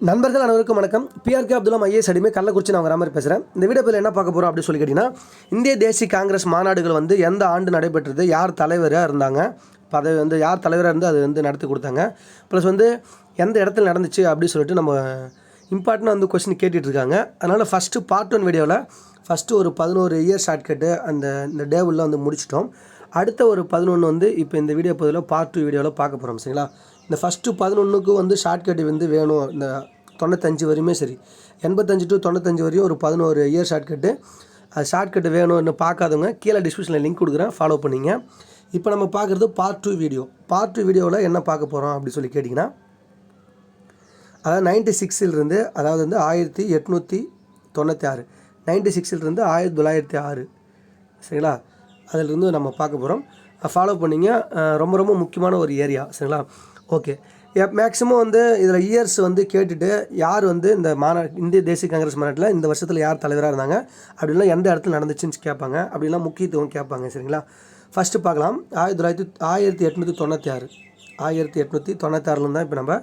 நண்பர்கள் அனைவருக்கும் வணக்கம். பிஆர்கே அப்துல்லாம் ஐஏஎஸ் அடிமை கள்ளக்குறிச்சி நான் வர மாதிரி பேசுகிறேன் இந்த வீடியோ என்ன பார்க்க போகிறோம் அப்படின்னு சொல்லி கேட்டிங்கன்னா இந்திய தேசிய காங்கிரஸ் மாநாடுகள் வந்து எந்த ஆண்டு நடைபெற்றது யார் தலைவராக இருந்தாங்க பதவி வந்து யார் தலைவராக இருந்து அது வந்து நடத்தி கொடுத்தாங்க ப்ளஸ் வந்து எந்த இடத்துல நடந்துச்சு அப்படின்னு சொல்லிட்டு நம்ம இம்பார்ட்டண்டாக வந்து கொஸ்டின் கேட்டுட்ருக்காங்க அதனால் ஃபஸ்ட்டு பார்ட் ஒன் வீடியோவில் ஃபஸ்ட்டு ஒரு பதினோரு இயர் ஷார்ட்கட்டு அந்த இந்த டேபிளில் வந்து முடிச்சிட்டோம். அடுத்த ஒரு பதினொன்று வந்து இப்போ இந்த வீடியோ பதிவில் பார்ட் டூ வீடியோவில் பார்க்க போகிறோம் சரிங்களா? இந்த ஃபஸ்ட்டு பதினொன்றுக்கு வந்து ஷார்ட்கட் வந்து வேணும். இந்த தொண்ணூத்தஞ்சு வரையுமே சரி. எண்பத்தஞ்சு டு தொண்ணூத்தஞ்சு வரையும் ஒரு பதினோரு இயர் ஷார்ட்கட்டு அது ஷார்ட்கட்டு வேணும்னு பார்க்காதவங்க கீழே டிஸ்கிரிப்ஷனில் லிங்க் கொடுக்குறேன். ஃபாலோ பண்ணிங்க. இப்போ நம்ம பார்க்குறது part two video part two வீடியோவில் என்ன பார்க்க போகிறோம் அப்படி சொல்லி கேட்டிங்கன்னா அதாவது நைன்டி சிக்ஸிலிருந்து அதாவது வந்து ஆயிரத்தி எட்நூற்றி தொண்ணூற்றி ஆறு. நைன்டி சிக்ஸிலிருந்து ஆயிரத்தி தொள்ளாயிரத்தி ஆறு. சரிங்களா? அதிலிருந்து நம்ம பார்க்க போகிறோம் ஃபாலோ பண்ணிங்க. ரொம்ப ரொம்ப முக்கியமான ஒரு ஏரியா சரிங்களா? ஓகே. மேக்ஸிமம் வந்து இதில் இயர்ஸ் வந்து கேட்டுட்டு யார் வந்து இந்த மாநா இந்திய தேசிய காங்கிரஸ் மாநாட்டில் இந்த வருஷத்தில் யார் தலைவராக இருந்தாங்க அப்படிலாம் எந்த இடத்துல நடந்துச்சுன்னு கேட்பாங்க. அப்படிலாம் முக்கியத்துவம் கேட்பாங்க சரிங்களா? ஃபஸ்ட்டு பார்க்கலாம். ஆயிரத்தி தொள்ளாயிரத்தி ஆயிரத்தி எட்நூற்றி தொண்ணூற்றி ஆறு ஆயிரத்தி எட்நூற்றி தொண்ணூத்தாறுலேருந்து தான் இப்போ நம்ம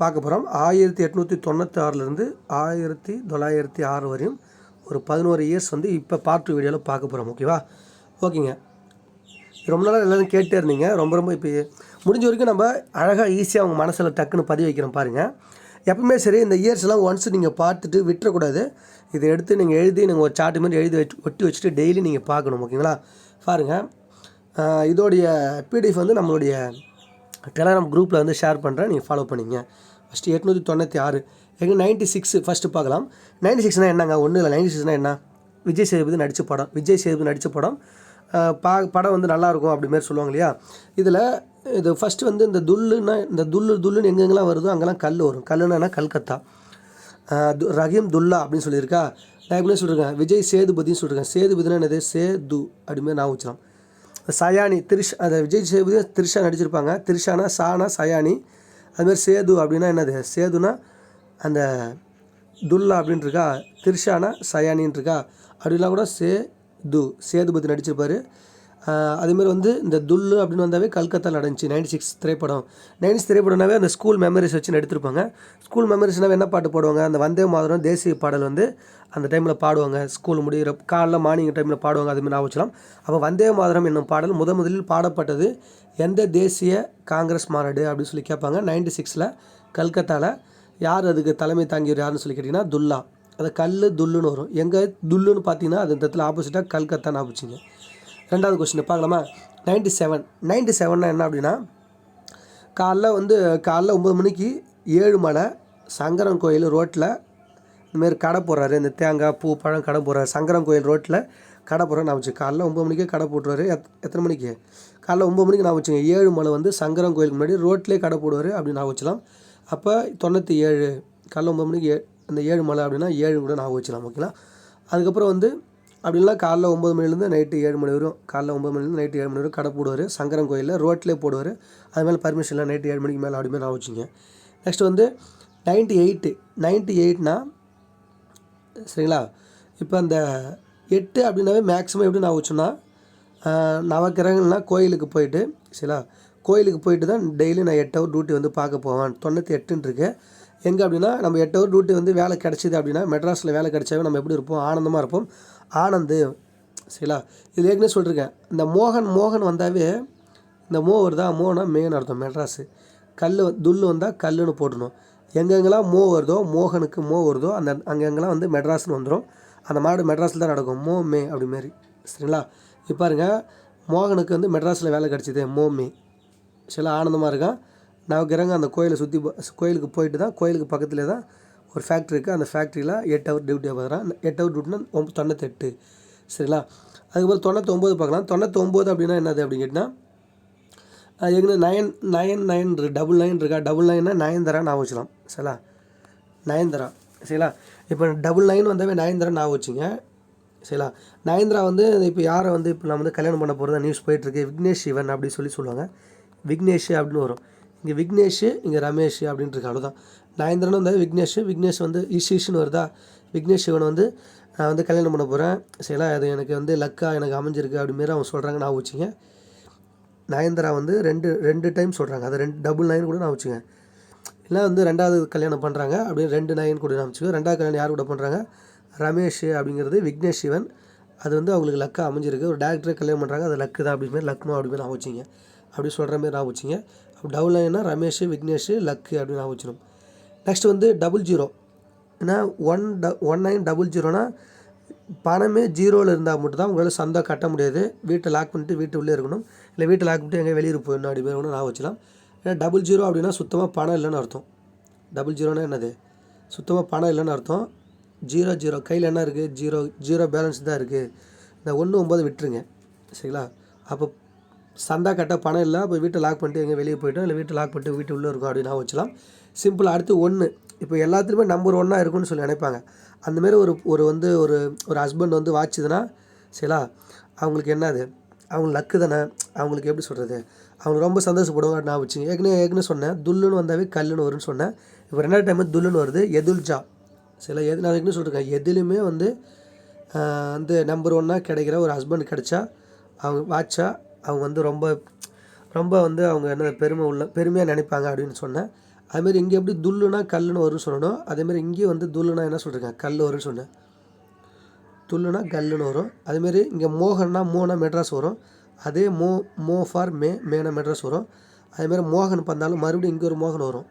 பார்க்க போகிறோம் ஆயிரத்தி எட்நூற்றி தொண்ணூத்தாறுலேருந்து ஆயிரத்தி தொள்ளாயிரத்தி ஆறு வரையும் ஒரு பதினோரு இயர்ஸ் வந்து இப்போ பார்ட் வீடியோவில் பார்க்க போகிறோம் ஓகேவா ஓகேங்க. ரொம்ப நாளாக எல்லோரும் கேட்டே இருந்தீங்க. ரொம்ப ரொம்ப இப்போ முடிஞ்ச வரைக்கும் நம்ம அழகாக ஈஸியாக அவங்க மனசில் டக்குன்னு பதிவு வைக்கிறோம் பாருங்கள் எப்பவுமே சரி இந்த இயர்ஸ்லாம் ஒன்ஸ் நீங்கள் பார்த்துட்டு விட்டுறக்கூடாது. இதை எடுத்து நீங்கள் எழுதி நீங்கள் ஒரு சார்ட்டு மாதிரி எழுதி வச்சு ஒட்டி வச்சுட்டு டெய்லி நீங்கள் பார்க்கணும் ஓகேங்களா பாருங்கள் இதோடைய பிடிஎஃப் வந்து நம்மளுடைய டெலகிராம் குரூப்பில் வந்து ஷேர் பண்ணுறேன் நீங்கள் ஃபாலோ பண்ணிங்க. ஃபஸ்ட்டு எட்நூற்றி தொண்ணூற்றி ஆறு. எங்கே நைன்ட்டி சிக்ஸ் ஃபஸ்ட்டு பார்க்கலாம். நைன்ட்டி சிக்ஸ்னால் என்னங்க? ஒன்றும் இல்லை. நைன்ட்டி சிக்ஸ்னால் என்ன? விஜய் சேதுபதி நடித்த படம். விஜய் சேதுபதி நடித்த படம். பா படம் வந்து நல்லாயிருக்கும் அப்படிமாரி சொல்லுவாங்க இல்லையா? இதில் இது ஃபஸ்ட்டு வந்து இந்த துல்லுன்னா இந்த துல்லு துல்லுன்னு எங்கெங்கெல்லாம் வருதோ அங்கெல்லாம் கல் வரும். கல்லுன்னா கல்கத்தா. து- ரஹீம் துல்லா அப்படின்னு சொல்லியிருக்கா. நான் எப்படி சொல்லியிருக்கேன் விஜய் சேதுபதினு சொல்லியிருக்கேன் சேதுபதினா என்னது? சேது அப்படிமாரி நான் வச்சுலாம் சயானி திரிஷ் அந்த விஜய் சேதுபதி திரிஷா நடிச்சிருப்பாங்க. திரிஷானா சானா சயானி. அதுமாதிரி சேது அப்படின்னா என்னது? சேதுனா அந்த துல்லா அப்படின்ட்டு இருக்கா திரிஷானா சயானின்னு இருக்கா அப்படிலாம் கூட சேது சேதுபதி நடிச்சிருப்பார். அதேமாதிரி வந்து இந்த துல்லு அப்படின்னு வந்தாவே கல்கத்தாவில் நடந்துச்சு நைன்டி சிக்ஸ் திரைப்படம். நைன்டி திரைப்படம்னாவே அந்த ஸ்கூல் மெமரிஸ் வச்சு எடுத்திருப்பாங்க. ஸ்கூல் மெமரிஸ்னாவே என்ன பாட்டு பாடுவாங்க? அந்த வந்தே மாதரம் தேசிய பாடல் வந்து அந்த டைமில் பாடுவாங்க. ஸ்கூல் முடிகிற காலைல மார்னிங் டைமில் பாடுவாங்க. அதுமாதிரி நான் வச்சலாம் அப்போ வந்தே மாதரம் என்னும் பாடல் முத முதலில் பாடப்பட்டது எந்த தேசிய காங்கிரஸ் மாநாடு அப்படின்னு சொல்லி கேட்பாங்க. நைன்டி சிக்ஸில் கல்கத்தாவில் யார் அதுக்கு தலைமை தாங்கியவர் யாருன்னு சொல்லி கேட்டிங்கன்னா துல்லா. அது கல் துல்லுன்னு வரும். எங்கே துல்லுன்னு பார்த்தீங்கன்னா அது இந்த இடத்துல ஆப்போசிட்டாக கல்கத்தா ஆப்பிச்சிங்க ரெண்டாவது கொஸ்டின் பார்க்கலாமா? நைன்டி செவன் நைன்டி செவன்னா என்ன அப்படின்னா காலைல வந்து காலைல ஒம்பது மணிக்கு ஏழு மலை சங்கரன் கோயில் ரோட்டில் இந்தமாரி கடை போடுறாரு. இந்த தேங்காய் பூ பழம் கடை போடுறாரு. சங்கரன் கோயில் ரோட்டில் கடை போடுறாரு. நான் வச்சு காலைல ஒம்பது மணிக்கே கடை போட்டுருவாரு. எத் எத்தனை மணிக்கு? காலைல ஒம்பது மணிக்கு நான் வச்சுங்க. ஏழு மலை வந்து சங்கரன் கோயிலுக்கு முன்னாடி ரோட்லேயே கடை போடுவார் அப்படின்னு நான் வச்சலாம். அப்போ தொண்ணூற்றி ஏழு காலைல ஒம்பது மணிக்கு ஏ அந்த ஏழு மலை அப்படின்னா ஏழு கூட நான் வச்சலாம் ஓகேங்களா அதுக்கப்புறம் வந்து அப்படின்லாம் காலைல ஒம்பது மணிலேருந்து நைட்டு ஏழு மணி வரும். காலைல ஒம்பது மணிலேருந்து நைட்டு ஏழு மணி வரும். கடை போடுவார். சங்கரன் கோயிலில் ரோட்லேயே போடுவார். அது மேலே பர்மிஷன்லாம் நைட்டு ஏழு மணிக்கு மேலே அப்படிமே நான் வச்சுங்க நெக்ஸ்ட் வந்து நைன்ட்டி எயிட்டு நைன்ட்டி எயிட்னா சரிங்களா? இப்போ அந்த எட்டு அப்படின்னாவே மேக்ஸிமம் எப்படி நான் வச்சோன்னா நவக்கிரகங்கள்லாம் கோயிலுக்கு போயிட்டு சரிங்களா? கோயிலுக்கு போயிட்டு தான் டெய்லி நான் எட்டு ஹவர் டியூட்டி வந்து பார்க்க போவேன். தொண்ணூற்றி எட்டுன்னு இருக்கு. எங்கே அப்படின்னா நம்ம எட்டு ஹவர் டியூட்டி வந்து வேலை கிடச்சிது அப்படின்னா மெட்ராஸில் வேலை கிடச்சாவே நம்ம எப்படி இருப்போம்? ஆனந்தமாக இருப்போம். ஆனந்து சரிங்களா? இது ஏற்கனவே சொல்லியிருக்கேன் இந்த மோகன் மோகன் வந்தாவே இந்த மோ வருதா? மோனா மேன் அர்த்தம் மெட்ராஸு. கல் துல்லு வந்தால் கல்லுன்னு போட்டணும் எங்கெங்கெல்லாம் மோ வருதோ மோகனுக்கு மோ வருதோ அந்த அங்கெங்கெல்லாம் வந்து மெட்ராஸ்னு வந்துடும் அந்த மாடு மெட்ராஸில் தான் நடக்கும். மோ மே அப்படி மாரி சரிங்களா? இப்போ பாருங்க மோகனுக்கு வந்து மெட்ராஸில் வேலை கிடச்சிது மோ மே. சில ஆனந்தமாக இருக்கான். நவகிரகம் அந்த கோயிலை சுற்றி கோயிலுக்கு போயிட்டு தான் கோயிலுக்கு பக்கத்தில் தான் ஒரு ஃபேக்ட்ரி இருக்குது அந்த ஃபேக்ட்ரியில் எட்டு ஹவர் டியூட்டியாக பார்க்குறான். எட்டு ஹவர் டியூட்டினா ஒம்பது தொண்ணூத்தெட்டு. சரிங்களா? அதுக்கப்புறம் தொண்ணூத்தொம்பது பார்க்கலாம் தொண்ணூத்தொம்பது அப்படின்னா என்னது அப்படின்னு கேட்டிங்கன்னா அது எங்கே நயன் நயன் நயன் இருக்கு. டபுள் நைன் இருக்கா? டபுள் நைன்னா நயன்தரா நான் வச்சுக்கலாம். சரிங்களா? நயன்தரா சரிங்களா? இப்போ டபுள் நைன் வந்தாவே நயன்தரா நான் வச்சுங்க. சரிங்களா? நயன்தரா வந்து இப்போ யாரை வந்து இப்போ நான் வந்து கல்யாணம் பண்ண போகிறதா நியூஸ் போயிட்டுருக்கு விக்னேஷ் சிவன் அப்படின்னு சொல்லி சொல்லுவாங்க. விக்னேஷ் அப்படின்னு வரும். இங்கே விக்னேஷ் இங்கே ரமேஷ் அப்படின்ட்டு இருக்கு அவ்வளோதான் நயன்தரன் வந்து விக்னேஷ் விக்னேஷ் வந்து இஷிஷ்னு வருதா? விக்னேஷ் சிவன் வந்து நான் வந்து கல்யாணம் பண்ண போகிறேன் சரிங்களா? அது எனக்கு வந்து லக்கா எனக்கு அமைஞ்சிருக்கு அப்படிமாரி அவங்க சொல்கிறாங்க நான் வச்சுங்க. நயன்தாரா வந்து ரெண்டு ரெண்டு டைம் சொல்கிறாங்க அது ரெண்டு டபுள் நைன் கூட நான் வச்சுங்க. இல்லை வந்து ரெண்டாவது கல்யாணம் பண்ணுறாங்க அப்படின்னு ரெண்டு நைன் கூட அமைச்சுக்கோ ரெண்டாவது கல்யாணம் யார் கூட பண்ணுறாங்க ரமேஷ் அப்படிங்கிறது விக்னேஷ் சிவன் அது வந்து அவங்களுக்கு லக்காக அமைஞ்சிருக்கு. ஒரு டேரக்டரே கல்யாணம் பண்ணுறாங்க அது லக்கு தான் அப்படிமாரி லக்னோ அப்படிமாரி நான் வச்சிங்க. அப்படி சொல்கிற மாதிரி நான் வச்சிங்க. டபுள் நைன்னா ரமேஷ் விக்னேஷ் லக்கு அப்படின்னு நான் வச்சிடும் நெக்ஸ்ட் வந்து டபுள் ஜீரோ ஏன்னா ஒன் ட ஒன் நைன் டபுள் ஜீரோனா பணமே ஜீரோவில் இருந்தால் மட்டும்தான் உங்களால் சந்தா கட்ட முடியாது. வீட்டை லாக் பண்ணிட்டு வீட்டு உள்ளே இருக்கணும். இல்லை வீட்டை லாக் பண்ணிட்டு எங்கே வெளியூர் போயிடணும் அப்படி பேர் நான் வச்சலாம் ஏன்னா டபுள் ஜீரோ அப்படின்னா சுத்தமாக பணம் இல்லைன்னு அர்த்தம். டபுள் ஜீரோனா என்னது? சுத்தமாக பணம் இல்லைன்னு அர்த்தம். ஜீரோ ஜீரோ கையில் என்ன இருக்குது ஜீரோ ஜீரோ பேலன்ஸ் தான் இருக்குது இந்த ஒன்று ஒம்பது விட்டுருங்க. சரிங்களா? அப்போ சந்தா கட்ட பணம் இல்லை இப்போ வீட்டை லாக் பண்ணிட்டு எங்கே வெளியே போயிட்டோம். இல்லை வீட்டை லாக் பண்ணிட்டு வீட்டு உள்ளே இருக்கும் அப்படின்னா நான் வச்சலாம் சிம்பிள் அடுத்து ஒன்று இப்போ எல்லாத்துலேயுமே நம்பர் ஒன்னாக இருக்கும்னு சொல்லி நினைப்பாங்க. அந்தமாரி ஒரு ஒரு வந்து ஒரு ஒரு ஹஸ்பண்ட் வந்து வாச்சுதுன்னா சரிங்களா? அவங்களுக்கு என்னது அவங்க லக்கு தானே? அவங்களுக்கு எப்படி சொல்கிறது அவங்க ரொம்ப சந்தோஷப்படுவாங்க நான் வச்சு ஏற்கனவே ஏற்கனவே சொன்னேன். துல்லுன்னு வந்தாவே கல்லுன்னு வரும்னு சொன்னேன். இப்போ ரெண்டாவது டைம் துல்லுன்னு வருது. எதுல்ஜா சில எது நான் ஏற்கனவே சொல்லியிருக்கேன் எதுலேயுமே வந்து வந்து நம்பர் ஒன்னாக கிடைக்கிற ஒரு ஹஸ்பண்ட் கிடைச்சா அவங்க வாட்சா அவங்க வந்து ரொம்ப ரொம்ப வந்து அவங்க என்ன பெருமை உள்ள பெருமையாக நினைப்பாங்க அப்படின்னு சொன்னேன். அதுமாரி இங்கே எப்படி துல்லுனா கல்லுன்னு வரும்னு சொல்லணும் அதேமாரி இங்கேயும் வந்து துல்லுனா என்ன சொல்லியிருக்கேன் கல் வரும்னு சொன்னேன். துல்லுனா கல்லுன்னு வரும். அதேமாரி இங்கே மோகன்னா மோனா மெட்ராஸ் வரும். அதே மோ மோ ஃபார் மே மேனா மெட்ராஸ் வரும். அதேமாரி மோகன் பண்ணாலும் மறுபடியும் இங்கே ஒரு மோகன் வரும்.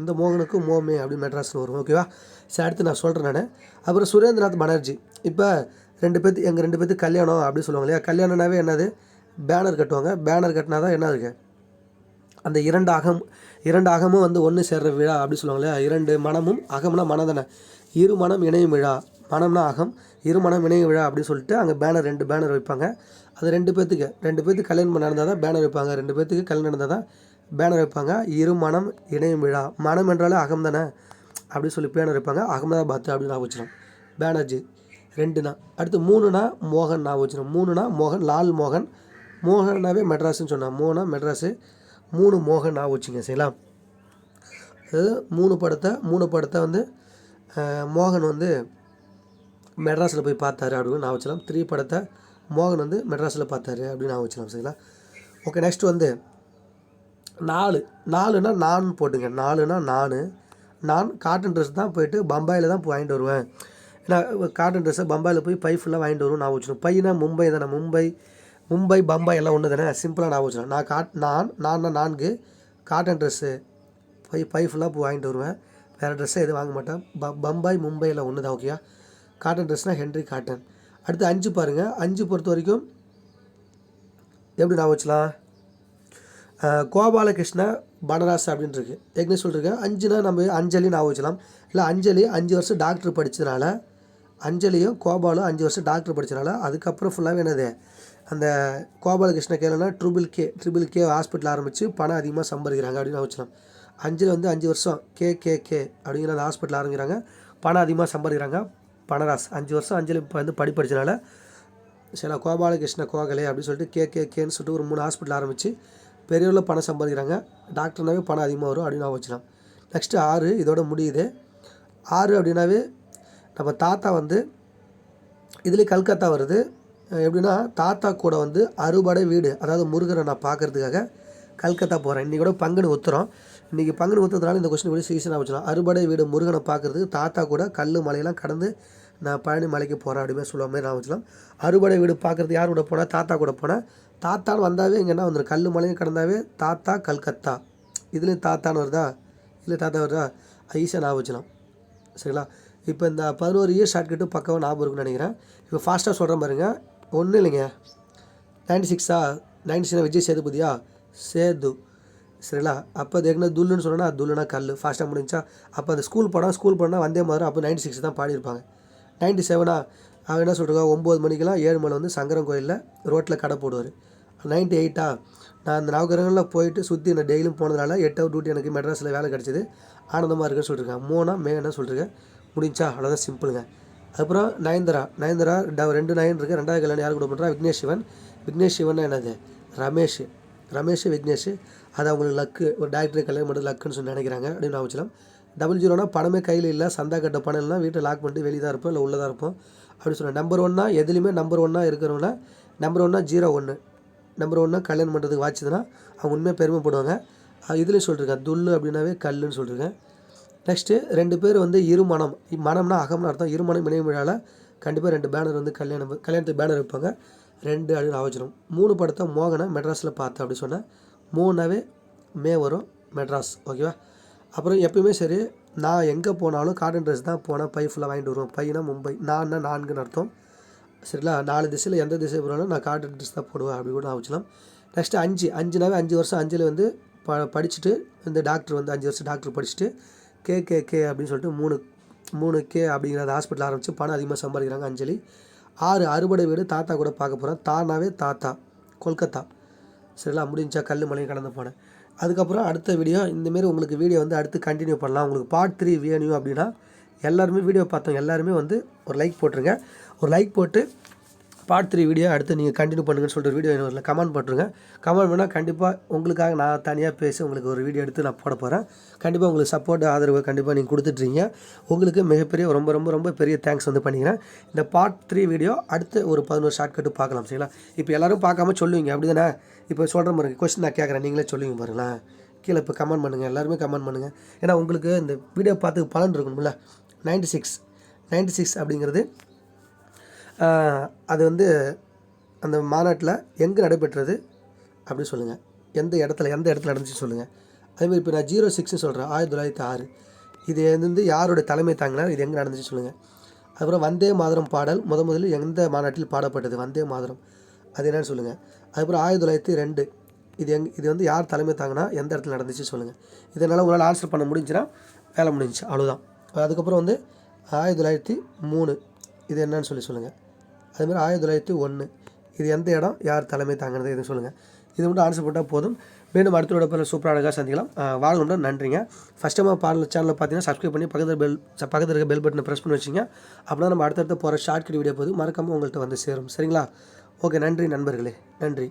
இந்த மோகனுக்கு மோ மே அப்படி மெட்ராஸ்னு வரும். ஓகேவா சரி அடுத்து நான் சொல்கிறேன் நான். அப்புறம் சுரேந்திரநாத் பானர்ஜி. இப்போ ரெண்டு பேர்த்து எங்கள் ரெண்டு பேர்த்து கல்யாணம் அப்படின்னு சொல்லுவாங்க இல்லையா? கல்யாணம்னாவே என்னது? பேனர் கட்டுவாங்க. பேனர் கட்டினா தான் என்ன இருக்குது அந்த இரண்டு அகம் இரண்டு அகமும் வந்து ஒன்று சேர்ற விழா அப்படின்னு சொல்லுவாங்க இல்லையா? இரண்டு மனமும் அகம்னா மனம் தானே இரு மனம் இணையும் விழா. மனம்னா அகம் இரு மனம் இணையும் விழா அப்படின்னு சொல்லிட்டு அங்கே பேனர் ரெண்டு பேனர் வைப்பாங்க. அது ரெண்டு பேர்த்துக்கு ரெண்டு பேர்த்துக்கு கல்யாணம் நடந்தால் தான் பேனர் வைப்பாங்க. ரெண்டு பேர்த்துக்கு கல்யாணம் நடந்தால் தான் பேனர் வைப்பாங்க. இரு மனம் இணையும் விழா. மனம் என்றாலே அகம் தானே? அப்படின்னு சொல்லி பேனர் வைப்பாங்க. அகமதாபாத் அப்படின்னு நான் வச்சிடும் பேனர்ஜி ரெண்டுனா. அடுத்து மூணுனா மோகன் நான் வச்சிடும் மூணுனா மோகன் லால் மோகன் மோகன்னாவே மெட்ராஸ்ன்னு சொன்னேன் மோனா மெட்ராஸு மூணு மோகன் நான் வச்சுங்க சரிங்களா? அதாவது மூணு படத்தை மூணு படத்தை வந்து மோகன் வந்து மெட்ராஸில் போய் பார்த்தாரு அப்படின்னு நான் வச்சலாம் த்ரீ படத்தை மோகன் வந்து மெட்ராஸில் பார்த்தாரு அப்படின்னு நான் வச்சலாம் சரிங்களா? ஓகே நெக்ஸ்ட் வந்து நாலு. நாலுனா நான் போட்டுங்க. நாலுனா நான். நான் காட்டன் ட்ரெஸ் தான் போயிட்டு பம்பாயில் தான் போய் வாங்கிட்டு வருவேன். ஏன்னா காட்டன் ட்ரெஸ்ஸை பம்பாயில் போய் பை ஃபுல்லாக வாங்கிட்டு வருவோம் நான் வச்சுருவேன் பையனா மும்பை தானே. மும்பை மும்பை பம்பாய் எல்லாம் ஒன்று தானே சிம்பிளாக ஞாபகம் வச்சுருவேன் நான் காட் நான் நான் நான்கு. காட்டன் ட்ரெஸ்ஸு பை பை ஃபுல்லாக போய் வாங்கிட்டு வருவேன். வேறு ட்ரெஸ்ஸை எதுவும் வாங்க மாட்டேன். ப பம்பாய் மும்பையில் ஒன்று தான் ஓகேயா காட்டன் ட்ரெஸ்னால் ஹென்ரி காட்டன் அடுத்து அஞ்சு பாருங்கள் அஞ்சு பொறுத்த வரைக்கும் எப்படி நான் வச்சலாம் அஹ் கோபாலகிருஷ்ண பனராஸ் அப்படின்னு இருக்கு. ஏற்கனவே சொல்லியிருக்கேன் அஞ்சுனா நம்ம அஞ்சலி நான் வச்சலாம் இல்லை அஞ்சலி அஞ்சு வருஷம் டாக்டர் படித்ததுனால அஞ்சலியும் கோபாலும் அஞ்சு வருஷம் டாக்டர் படித்தனால அதுக்கப்புறம் ஃபுல்லாகவே என்னது? அந்த Gopalakrishna கேளுனா triple K triple K hospital ஆரம்பித்து பணம் அதிகமாக சம்பாதிக்கிறாங்க அப்படின்னு நான் வச்சலாம் அஞ்சில் வந்து அஞ்சு வருஷம் கே கே கே அப்படிங்கிற அந்த ஹாஸ்பிட்டல் ஆரம்பிக்கிறாங்க. பணம் அதிகமாக சம்பாதிக்கிறாங்க. பனராஸ் அஞ்சு வருஷம் அஞ்சில் இப்போ வந்து படிப்படிச்சனால சில கோபாலகிருஷ்ண கோகலே அப்படின்னு சொல்லிட்டு கே கே கேன்னு சொல்லிட்டு ஒரு மூணு ஹாஸ்பிட்டல் ஆரம்பித்து பெரியவரில் பணம் சம்பாதிக்கிறாங்க. டாக்டர்னாவே பணம் அதிகமாக வரும் அப்படின்னு நான் வச்சுக்கலாம் நெக்ஸ்ட்டு ஆறு இதோட முடியுது. ஆறு அப்படின்னாவே நம்ம தாத்தா வந்து இதுலேயே கல்கத்தா வருது. எப்படின்னா தாத்தா கூட வந்து அறுபடை வீடு அதாவது முருகரை நான் பார்க்கறதுக்காக கல்கத்தா போகிறேன் இன்றைக்கி கூட பங்குனு உத்தரம். இன்றைக்கி பங்குனு உத்தரதுனால இந்த கொஸ்டின் கூட சீசனாக வச்சுக்கலாம். அறுபடை வீடு முருகனை பார்க்குறதுக்கு தாத்தா கூட கல் மலையெல்லாம் கடந்து நான் பழனி மலைக்கு போகிறேன் அப்படின்னு சொல்லுவ மாதிரி நான் வச்சுக்கலாம். அறுபடை வீடு பார்க்குறது யார் கூட போனால் தாத்தா கூட போனேன் தாத்தான்னு வந்தாவே இங்கே என்ன வந்துடும் கல் மலையும் கடந்தாவே தாத்தா கல்கத்தா. இதுலேயும் தாத்தான்னு வருதா? இல்லை தாத்தா வருதா? ஈஸியாக நான் வச்சுக்கலாம். சரிங்களா? இப்போ இந்த பதினோரு இயர் ஷார்ட்கட்டு பக்கமாக ஞாபகம் இருக்குன்னு நினைக்கிறேன். இப்போ ஃபாஸ்ட்டாக சொல்கிறேன் பாருங்கள் ஒன்றும் இல்லைங்க. நைன்டி சிக்ஸா? நைன்டி சிக்ஸ் விஜய் சேதுபதியா? சேது. சரிங்களா? அப்போ அது துல்லுன்னு சொன்னா துல்லுனா கல் ஃபாஸ்ட்டாக முடிஞ்சா அப்போ அந்த ஸ்கூல் படம் ஸ்கூல் படம் வந்தே மாதிரி அப்போ நைன்டி சிக்ஸ் தான் பாடியிருப்பாங்க. நைன்டி செவனா? அவன் என்ன சொல்கிறாங்க ஒம்பது மணிக்கெலாம் ஏழு மணி வந்து சங்கரன் கோயிலில் ரோட்டில் கடை போடுவார். நைன்டி எயிட்டா? நான் அந்த நவகிரகங்களில் போயிட்டு சுற்றி நான் டெய்லியும் போனதுனால எட்டு ஹவர் டியூட்டி எனக்கு மெட்ராஸில் வேலை கிடச்சிது. ஆனந்தமாக இருக்குன்னு சொல்லியிருக்கேன் மே என்ன சொல்லியிருக்கேன் முடிஞ்சா? அவ்வளோதான் சிம்பிளுங்க அப்புறம் நயன்தரா. நயன்தரா ரெண்டு நயன் இருக்குது ரெண்டாவது கல்யாணம் யார் கூட பண்ணுறா விக்னேஷ் சிவன் விக்னேஷ் சிவன் என்னது? ரமேஷ். ரமேஷ் விக்னேஷ். அது அவங்களுக்கு லக்கு ஒரு டேரக்டர் கல்யாணம் பண்ணுறது லக்குன்னு சொல்லி நினைக்கிறாங்க. அப்படின்னு நான் வச்சுலாம் டபுள் ஜீரோனா பணமே கையில் இல்லை. சந்தா கட்ட பணம் இல்லைனா வீட்டை லாக் பண்ணிட்டு வெளியே தான் இருப்போம். இல்லை உள்ளே தான் இருப்போம். அப்படின்னு சொன்னேன். நம்பர் ஒன்னா எதுலேயுமே நம்பர் ஒன்னாக இருக்கிறவங்க நம்பர் ஒன்னா ஜீரோ ஒன்று நம்பர் ஒன்னா கல்யாணம் பண்ணுறதுக்கு வாட்சதுன்னா அவங்க உண்மையாக பெருமைப்படுவாங்க. இதுலேயும் சொல்லியிருக்கேன் துல்லு அப்படின்னாவே கல்லுன்னு சொல்லியிருக்கேன் நெக்ஸ்ட்டு ரெண்டு பேர் வந்து இருமணம் மனம்னா அகம்னு அர்த்தம். இருமணம் இணைய விழாவில் கண்டிப்பாக ரெண்டு பேனர் வந்து கல்யாணம் கல்யாணத்துக்கு பேனர் வைப்பாங்க. ரெண்டு அடி ஆவச்சிடும் மூணு படத்தை மோகனை மெட்ராஸில் பார்த்தேன் அப்படி சொன்னேன் மூணாவே மே வரும் மெட்ராஸ். ஓகேவா அப்புறம் எப்பயுமே சரி நான் எங்கே போனாலும் காட்டன் ட்ரெஸ் தான் போனால் பை ஃபுல்லாக வாங்கிட்டு வருவோம் பையனா மும்பை. நான்னா நான்குன்னு அர்த்தம். சரிங்களா? நாலு திசையில் எந்த திசை போனாலும் நான் காட்டன் ட்ரெஸ் தான் போடுவேன் அப்படி கூட ஆவச்சலாம் நெக்ஸ்ட்டு அஞ்சு. அஞ்சுனாவே அஞ்சு வருஷம் அஞ்சில் வந்து ப படிச்சுட்டு இந்த டாக்டர் வந்து அஞ்சு வருஷம் டாக்டர் படிச்சுட்டு கே கே கே அப்படின்னு சொல்லிட்டு மூணு மூணு கே அப்படிங்கிற அந்த ஹாஸ்பிட்டல் ஆரம்பித்து பணம் அதிகமாக சம்பாதிக்கிறாங்க அஞ்சலி. ஆறு அறுபடை வீடு தாத்தா கூட பார்க்க போகிறேன் தானாவே தாத்தா கொல்கத்தா. சரிங்களா? முடிஞ்சா கல் மலையும் கடந்து போனேன். அதுக்கப்புறம் அடுத்த வீடியோ இந்தமாரி உங்களுக்கு வீடியோ வந்து அடுத்து கண்டினியூ பண்ணலாம். உங்களுக்கு பார்ட் த்ரீ வேணும் அப்படின்னா எல்லாருமே வீடியோ பார்த்தவங்க எல்லாருமே வந்து ஒரு லைக் போட்டுருங்க. ஒரு லைக் போட்டு பார்ட் த்ரீ வீடியோ அடுத்து நீங்கள் கண்டினியூ பண்ணுங்கன்னு சொல்லிட்டு வீடியோ என்ன கமெண்ட் போட்டுருங்க. கமெண்ட் பண்ணால் கண்டிப்பாக உங்களுக்காக நான் தனியாக பேசி உங்களுக்கு ஒரு வீடியோ எடுத்து நான் போட போகிறேன் கண்டிப்பாக உங்களுக்கு சப்போர்ட் ஆதரவு கண்டிப்பாக நீங்கள் கொடுத்துட்றீங்க. உங்களுக்கு மிகப்பெரிய ரொம்ப ரொம்ப ரொம்ப பெரிய தேங்க்ஸ் வந்து பண்ணிக்கிறேன். இந்த பார்ட் த்ரீ வீடியோ அடுத்து ஒரு பதினோரு ஷார்ட்கட்டு பார்க்கலாம் சரிங்களா? இப்போ எல்லோரும் பார்க்காம சொல்லுவீங்க அப்படி தானே இப்போ சொல்கிற மாதிரி கொஸ்டின் நான் கேட்குறேன் நீங்களே சொல்லுவீங்க பாருங்களேன். கீழே இப்போ கமெண்ட் பண்ணுங்கள் எல்லாருமே கமெண்ட் பண்ணுங்கள் ஏன்னா உங்களுக்கு இந்த வீடியோ பார்த்து பலன் இருக்கணும்ல. நைன்டி சிக்ஸ் நைன்டி சிக்ஸ் அப்படிங்கிறது அது வந்து அந்த மாநாட்டில் எங்கே நடைபெற்றது அப்படி சொல்லுங்கள் எந்த இடத்துல எந்த இடத்துல நடந்துச்சு சொல்லுங்கள் அதேமாதிரி இப்போ நான் ஜீரோ சிக்ஸ்னு சொல்கிறேன் ஆயிரத்தி தொள்ளாயிரத்தி ஆறு. இது வந்து யாரோட தலைமை தாங்கினார் இது எங்கே நடந்துச்சு சொல்லுங்கள் அதுக்கப்புறம் வந்தே மாதரம் பாடல் முத முதலில் எந்த மாநாட்டில் பாடப்பட்டது? வந்தே மாதரம். அது என்னன்னு சொல்லுங்கள் அதுக்கப்புறம் ஆயிரத்தி தொள்ளாயிரத்தி ரெண்டு. இது எங் இது வந்து யார் தலைமை தாங்கினா எந்த இடத்துல நடந்துச்சு சொல்லுங்கள் இதனால் உங்களால் ஆன்சர் பண்ண முடிஞ்சுன்னா வேலை முடிஞ்சுச்சு. அவ்வளோதான் அதுக்கப்புறம் வந்து ஆயிரத்தி தொள்ளாயிரத்தி மூணு. இது என்னன்னு சொல்லி சொல்லுங்கள் அதுமாதிரி ஆயிரத்தி தொள்ளாயிரத்தி ஒன்று. இது எந்த இடம்? யார் தலைமை தாங்கினது? எதுவும் சொல்லுங்கள் இது மட்டும் ஆன்சர் போட்டால் போதும். மீண்டும் அடுத்த பேர் சூப்பராக அழகாக சந்திக்கலாம். வாழ்க்கை நன்றிங்க. ஃபஸ்ட் டைம் பாடல் சேனலில் பார்த்தீங்கன்னா சப்ஸ்கிரைப் பண்ணி பக்கத்தில் பெல் பக்கத்தில் இருக்க பெல் பட்டனை ப்ரெஸ் பண்ணி வச்சிங்க அப்படின்னா நம்ம அடுத்தடுத்து போகிற ஷார்ட் வீடியோ போது மறக்காமல் உங்கள்கிட்ட வந்து சேரும். சரிங்களா? ஓகே நன்றி நண்பர்களே. நன்றி.